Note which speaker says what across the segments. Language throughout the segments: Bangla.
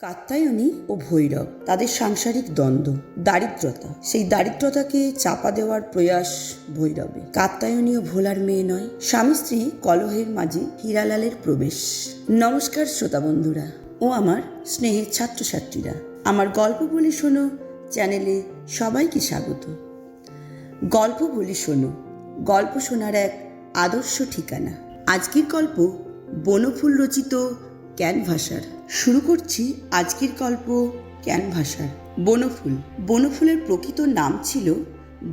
Speaker 1: কাত্যায়নী ও ভৈরব, তাদের সাংসারিক দ্বন্দ্ব, দারিদ্রতা। সেই দারিদ্রতাকে চাপা দেওয়ার প্রয়াস ভৈরবে। কাত্যায়নী ও ভোলার মেয়ে নয়, স্বামী স্ত্রী কলহের মাঝে হীরালালের প্রবেশ। নমস্কার শ্রোতা বন্ধুরা, ও আমার স্নেহের ছাত্রছাত্রীরা। আমার গল্প বলি শোনো, চ্যানেলে সবাইকে স্বাগত। গল্প বলি শোনো, গল্প শোনার এক আদর্শ ঠিকানা। আজকের গল্প বনফুল রচিত ক্যানভাসার। শুরু করছি আজকের গল্প ক্যানভাসার। বনফুল। বনফুলের প্রকৃত নাম ছিল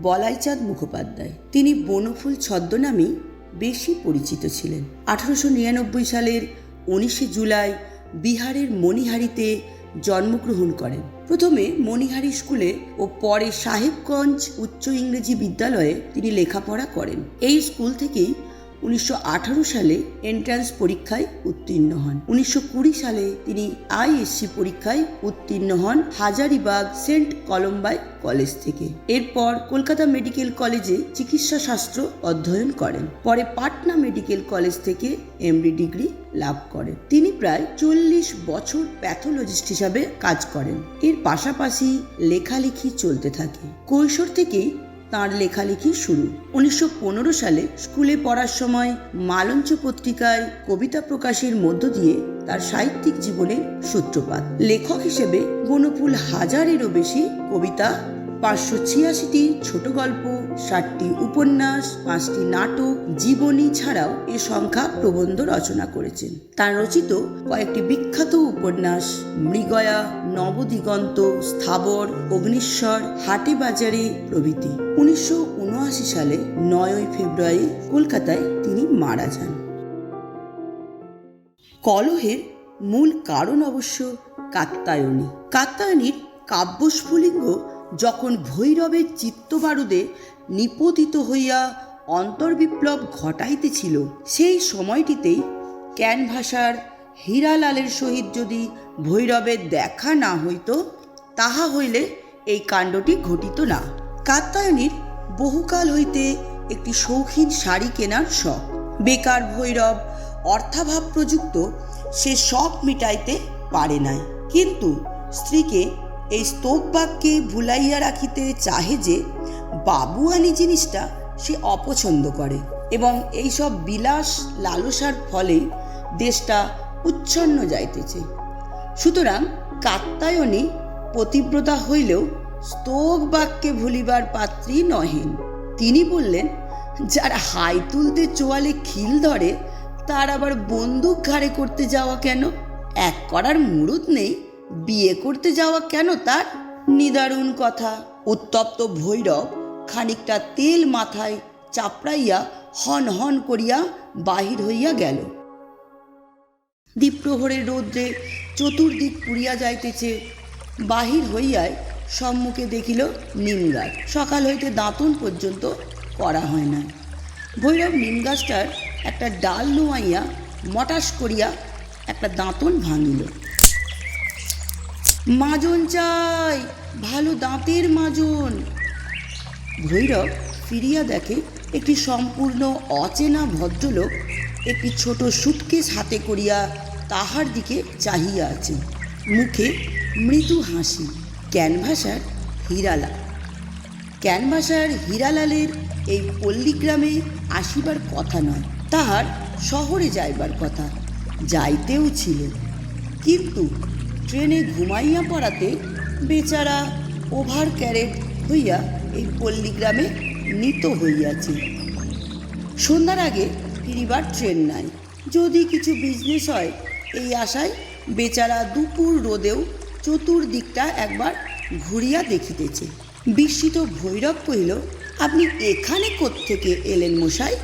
Speaker 1: বলাইচাঁদ মুখোপাধ্যায়। তিনি বনফুল ছদ্মনামেই বেশি পরিচিত ছিলেন। আঠারোশো নিরানব্বই সালের উনিশে জুলাই বিহারের মণিহারিতে জন্মগ্রহণ করেন। প্রথমে মণিহারি স্কুলে ও পরে সাহেবগঞ্জ উচ্চ ইংরেজি বিদ্যালয়ে তিনি লেখাপড়া করেন। এই স্কুল থেকেই উনিশশো আঠারো সালে এন্ট্রান্স পরীক্ষায় উত্তীর্ণ হন। উনিশশো কুড়ি সালে তিনি আইএসসি পরীক্ষায় উত্তীর্ণ হন হাজারিবাগ সেন্ট কলম্বাই কলেজ থেকে। এরপর কলকাতা মেডিকেল কলেজে চিকিৎসা শাস্ত্র অধ্যয়ন করেন। পরে পাটনা মেডিকেল কলেজ থেকে এমডি ডিগ্রি লাভ করেন। তিনি প্রায় চল্লিশ বছর প্যাথোলজিস্ট হিসাবে কাজ করেন। এর পাশাপাশি লেখালেখি চলতে থাকে। কৈশোর থেকেই তাঁর লেখালেখি শুরু। উনিশশো পনেরো সালে স্কুলে পড়ার সময় মালঞ্চ পত্রিকায় কবিতা প্রকাশের মধ্য দিয়ে তার সাহিত্যিক জীবনের সূত্রপাত। লেখক হিসেবে গণফুল হাজারেরও বেশি কবিতা পাঁচশো ছিয়াশিটি ছোট গল্প, ষাটটি উপন্যাস, পাঁচটি নাটক, জীবনী ছাড়াও এ সংখ্যা প্রবন্ধ রচনা করেছেন। তার রচিত কয়েকটি বিখ্যাত উপন্যাস, মৃগয়া, নবদিগন্ত, স্থাবর, অগ্নিশ্বর হাটে বাজারে প্রভৃতি। উনিশশো উনআশি সালে নয়ই ফেব্রুয়ারি কলকাতায় তিনি মারা যান। কলহের মূল কারণ অবশ্য কাত্তায়নী কাত্তায়নীর কাব্যস্ফুলিঙ্গ যখন ভৈরবের চিত্তবারুদে নিপতিত হইয়া অন্তর্বিপ্লব ঘটাইতেছিল, সেই সময়টিতেই ক্যানভাসার হীরালালের সহিত যদি ভৈরবের দেখা না হইত, তাহা হইলে এই কাণ্ডটি ঘটিত না। কাত্তায়নীর বহুকাল হইতে একটি শৌখিন শাড়ি কেনার শখ। বেকার ভৈরব অর্থাভাব প্রযুক্ত সে শখ মিটাইতে পারে নাই। কিন্তু স্ত্রীকে এই স্তোক বাক্যে ভুলাইয়া রাখিতে চাহে যে, বাবুয়ানি জিনিসটা সে অপছন্দ করে এবং এইসব বিলাস লালসার ফলে দেশটা উচ্ছন্ন যাইতেছে। সুতরাং কাত্তায়নী পতিব্রতা হইলেও স্তোক বাক্যে ভুলিবার পাত্রী নহেন। তিনি বললেন, যারা হাই তুলতে চোয়ালে খিল ধরে, তার আবার বন্দুক ঘাড়ে করতে যাওয়া কেন? এক করার মুরুদ নেই। বিয়ে করতে যাওয়া কেন তার? নিদারুণ কথা। উত্তপ্ত ভৈরব খানিকটা তেল মাথায় চাপড়াইয়া হন হন করিয়া বাহির হইয়া গেল। দ্বীপ্রহরের রৌদ্রে চতুর্দিক পুড়িয়া যাইতেছে। বাহির হইয়ায় সম্মুখে দেখিল নিমগাছ। সকাল হইতে দাঁতন পর্যন্ত করা হয় না ভৈরব নিমগাছটার একটা ডাল নোয়াইয়া মটাস করিয়া একটা দাঁতন ভাঙিল। মাজন চাই, ভালো দাঁতের মাজন। ভৈরব ফিরিয়া দেখে একটি সম্পূর্ণ অচেনা ভদ্রলোক একটি ছোট সুটকেস হাতে করিয়া তাহার দিকে চাহিয়া আছে। মুখে মৃদু হাসি, ক্যানভাসার হীরালাল। ক্যানভাসার হীরালালের এই পল্লীগ্রামে আসিবার কথা নয়, তাহার শহরে যাইবার কথা, যাইতেও ছিল। কিন্তু ট্রেনে ঘুমাইয়া পড়াতে বেচারা ওভার ক্যারেট হইয়া এই পল্লীগ্রামে নিত হইয়াছে। সন্ধ্যার আগে ফিরিবার ট্রেন নাই। যদি কিছু বিজনেস হয়, এই আশায় বেচারা দুপুর রোদেও চতুর্দিকটা একবার ঘুরিয়া দেখিতেছে। বিস্মিত ভৈরব কহিল, আপনি এখানে কোত্থেকে এলেন মশাই?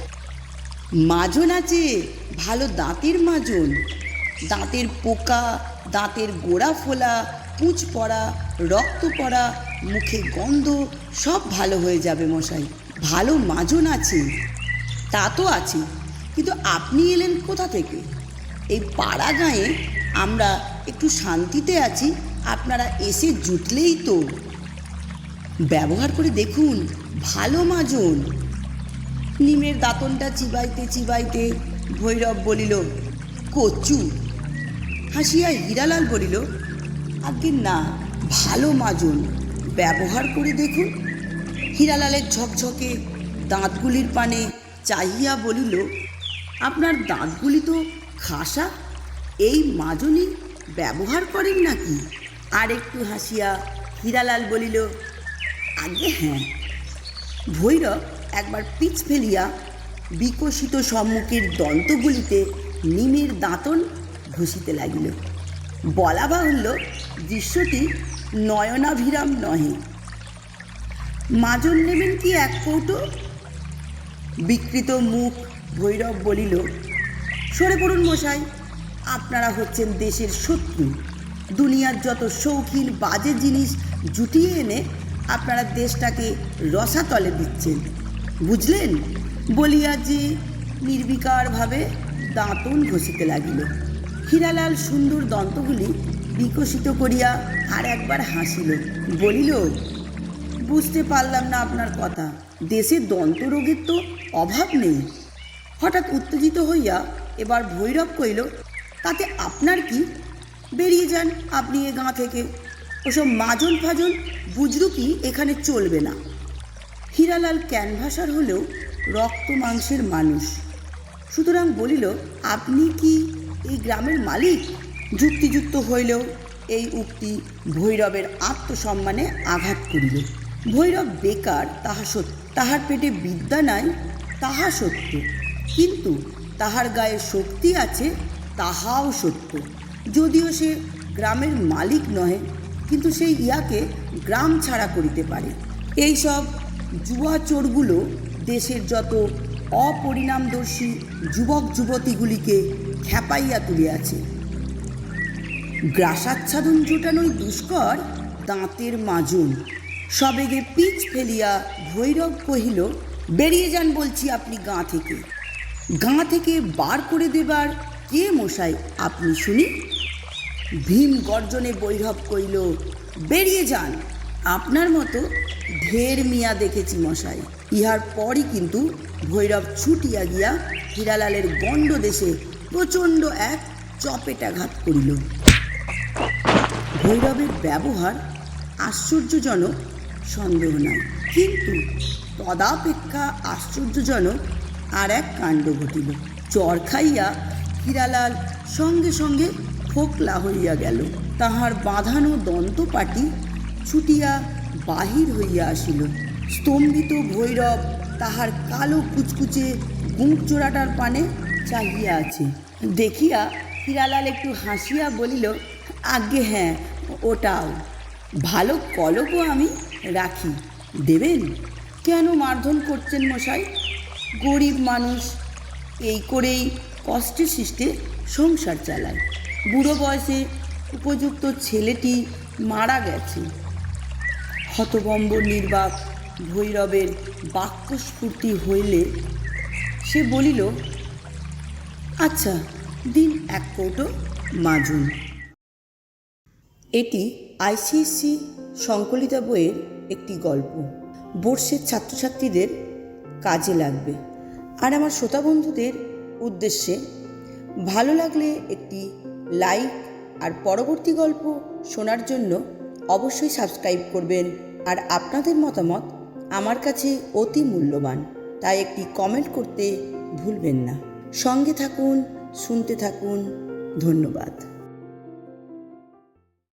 Speaker 1: মাজন আছে, ভালো দাঁতের মাজন। দাঁতের পোকা দাঁতের গোড়া ফোলা, পুঁচ পড়া, রক্ত পড়া, মুখে গন্ধ, সব ভালো হয়ে যাবে মশাই। ভালো মাজন আছে। তা তো আছে। কিন্তু আপনি এলেন কোথা থেকে? এই পাড়া গাঁয়ে আমরা একটু শান্তিতে আছি, আপনারা এসে জুটলেই তো। ব্যবহার করে দেখুন, ভালো মাজন। নিমের দাঁতনটা চিবাইতে চিবাইতে ভৈরব বলিল, কচু হাসিয়া হীরালাল বলিল, আগে না, ভালো মাজন। ব্যবহার করে দেখুন। হীরালালের ঝকঝকে দাঁতগুলির পানে চাহিয়া বলিল, আপনার দাঁতগুলি তো খাসা, এই মাজনই ব্যবহার করেন নাকি? আর একটু হাসিয়া হীরালাল বলিল, আগে হ্যাঁ। ভৈরব একবার পিচ ফেলিয়া বিকশিত সম্মুখের দন্তগুলিতে নিমের দাঁতন ঘষিতে লাগিল। বলা বাহুল্য, দৃশ্যটি নয়নাভিরাম নহে। মাজন নেবেন কি এক কৌটো? বিকৃত মুখ ভৈরব বলিল, সরে পড়ুন মশাই, আপনারা হচ্ছেন দেশের শত্রু। দুনিয়ার যত শৌখিন, বাজে জিনিস জুটিয়ে এনে আপনারা দেশটাকে রসাতলে দিচ্ছেন। বুঝলেন? বলিয়া যে নির্বিকারভাবে দাঁতন ঘষিতে লাগিল। হীরালাল সুন্দর দন্তগুলি বিকশিত করিয়া আর একবার হাসিল, বলিল, বুঝতে পারলাম না আপনার কথা। দেশে দন্তরোগের তো অভাব নেই। হঠাৎ উত্তেজিত হইয়া এবার ভৈরব কইল তাতে আপনার কি? বেরিয়ে যান আপনি এ গাঁ থেকে। ওসব মাজন ফাজন বুজরুকি এখানে চলবে না? হীরালাল ক্যানভাসার হলেও রক্ত মাংসের মানুষ। সুতরাং বলিল, আপনি কি এই গ্রামের মালিক যুক্তিযুক্ত হইলেও এই উক্তি ভৈরবের আত্মসম্মানে আঘাত করিল। ভৈরব বেকার, তাহা সত্য, তাহার পেটে বিদ্যা নাই, তাহা সত্য। কিন্তু তাহার গায়ে শক্তি আছে, তাহাও সত্য। যদিও সে গ্রামের মালিক নহে, কিন্তু সেই ইয়াকে গ্রাম ছাড়া করিতে পারে। এইসব জুয়া চোরগুলো দেশের যত অপরিণামদর্শী যুবক যুবতীগুলিকে খেপাইয়া তুলিয়াছে। গ্রাসাচ্ছাদন জোটানোই দুষ্কর, দাঁতের মাজুন। সবেগে পিচ ফেলিয়া ভৈরব কহিল, বেরিয়ে যান বলছি আপনি গাঁ থেকে। গাঁ থেকে বার করে দেবার কে মশাই আপনি শুনি? ভীম গর্জনে বৈরব কইল বেরিয়ে যান। আপনার মতো ঢের মিয়া দেখেছি মশাই। ইহার পরই কিন্তু ভৈরব ছুটিয়া গিয়া হীরালালের গণ্ড দেশে প্রচণ্ড এক চপেটাঘাত করিল। ভৈরবের ব্যবহার আশ্চর্যজনক, সন্দেহ নাই। কিন্তু তদাপেক্ষা আশ্চর্যজনক আর এক কাণ্ড ঘটিল। চর খাইয়া হীরালাল সঙ্গে সঙ্গে ফোকলা হইয়া গেল। তাহার বাঁধানো দন্তপাটি ছুটিয়া বাহির হইয়া আসিল। স্তম্ভিত ভৈরব তাহার কালো কুচকুচে গুঁট জোড়াটার পানে চাহিয়া আছে। দেখিয়া হীরালাল একটু হাসিয়া বলিল, আজ্ঞে হ্যাঁ ওটাও। ভালো কলকও আমি রাখি। দেবেন? কেন মারধন করছেন মশাই? গরিব মানুষ, এই করেই কষ্টে সৃষ্টে সংসার চালায়। বুড়ো বয়সে উপযুক্ত ছেলেটি মারা গেছে। হতবম্ব নির্বাক ভৈরবের বাক্যস্ফূর্তি হইলে সে বলিল আচ্ছা দিন এক কৌটো মাজুন। এটি আইসিএসসি সংকলিত বইয়ের একটি গল্প। বর্ষের ছাত্রছাত্রীদের কাজে লাগবে। আর আমার শ্রোতা বন্ধুদের উদ্দেশ্যে, ভালো লাগলে একটি লাইক আর পরবর্তী গল্প শোনার জন্য অবশ্যই সাবস্ক্রাইব করবেন। আর আপনাদের মতামত আমার কাছে অতি মূল্যবান। তাই একটি কমেন্ট করতে ভুলবেন না। সঙ্গে থাকুন শুনতে থাকুন। ধন্যবাদ।